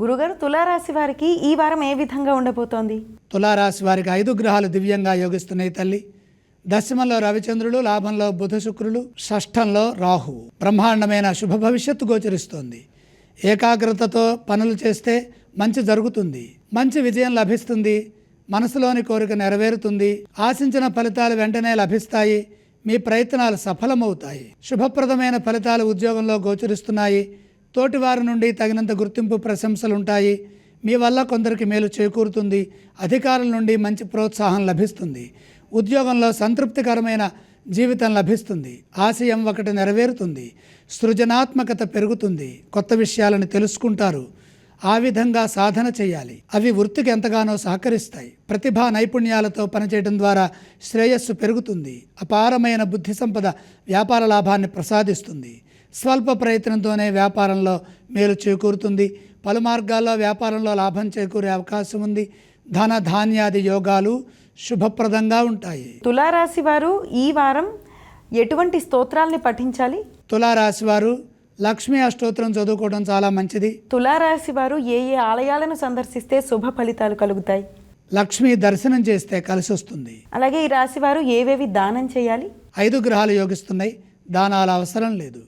గురుగారు తులారాశి వారికి ఈ వారం ఏ విధంగా ఉండబోతోంది? తులారాశి వారికి ఐదు గ్రహాలు దివ్యంగా యోగిస్తున్నాయి తల్లి. దశమంలో రవిచంద్రులు లాభంలో బుధ శుక్రులు షష్ఠంలో రాహువు బ్రహ్మాండమైన శుభ భవిష్యత్తు గోచరిస్తోంది. ఏకాగ్రతతో పనులు చేస్తే మంచి జరుగుతుంది. మంచి విజయం లభిస్తుంది. మనసులోని కోరిక నెరవేరుతుంది. ఆశించిన ఫలితాలు వెంటనే లభిస్తాయి. మీ ప్రయత్నాలు సఫలమవుతాయి. శుభప్రదమైన ఫలితాలు ఉద్యోగంలో గోచరిస్తున్నాయి. తోటివారి నుండి తగినంత గుర్తింపు ప్రశంసలు ఉంటాయి మీ వల్ల కొందరికి మేలు చేకూరుతుంది. అధికారుల నుండి మంచి ప్రోత్సాహం లభిస్తుంది. ఉద్యోగంలో సంతృప్తికరమైన జీవితం లభిస్తుంది. ఆశయం ఒకటి నెరవేరుతుంది. సృజనాత్మకత పెరుగుతుంది. కొత్త విషయాలను తెలుసుకుంటారు. ఆ విధంగా సాధన చేయాలి. అవి వృత్తికి ఎంతగానో సహకరిస్తాయి. ప్రతిభా నైపుణ్యాలతో పనిచేయడం ద్వారా శ్రేయస్సు పెరుగుతుంది. అపారమైన బుద్ధి సంపద వ్యాపార లాభాన్ని ప్రసాదిస్తుంది. స్వల్ప ప్రయత్నంతోనే వ్యాపారంలో మేలు చేకూరుతుంది. పలు మార్గాల్లో వ్యాపారంలో లాభం చేకూరే అవకాశం ఉంది. ధన ధాన్యాది యోగాలు శుభప్రదంగా ఉంటాయి. తులారాశి వారు ఈ వారం ఎటువంటి స్తోత్రాల్ని పఠించాలి? తులారాశి వారు లక్ష్మీ అష్టోత్తరం చదువుకోవడం చాలా మంచిది. తులారాశి వారు ఏ ఏ ఆలయాలను సందర్శిస్తే శుభ ఫలితాలు కలుగుతాయి? లక్ష్మీ దర్శనం చేస్తే కలిసి వస్తుంది. అలాగే ఈ రాశి వారు ఏవేవి దానం చేయాలి? ఐదు గ్రహాలు యోగిస్తున్నాయి. దానాల అవసరం లేదు.